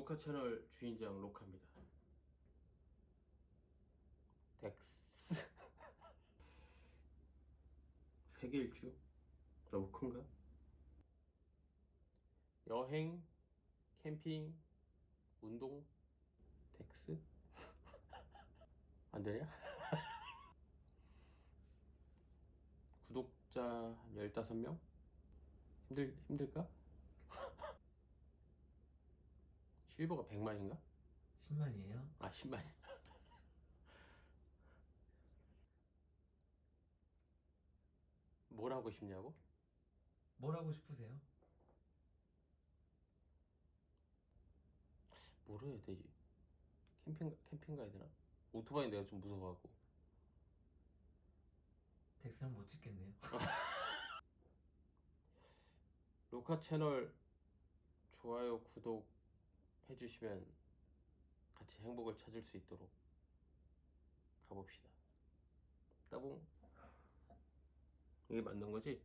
로카 채널 주인장 로카입니다. 덱스 세계 일주 너무 큰가? 여행, 캠핑, 운동, 덱스 안 되냐? 구독자 한 15명? 힘들 힘들까? 실버가 100만인가? 10만이에요? 아 10만. 뭘 하고 싶냐고? 뭘 하고 싶으세요? 뭘 해야 되지? 캠핑 캠핑 가야 되나? 오토바이 내가 좀 무서워하고. 덱스랑 못 찍겠네요. 로카 채널 좋아요 구독 해주시면 같이 행복을 찾을 수 있도록 가봅시다. 따봉. 이게 맞는 거지?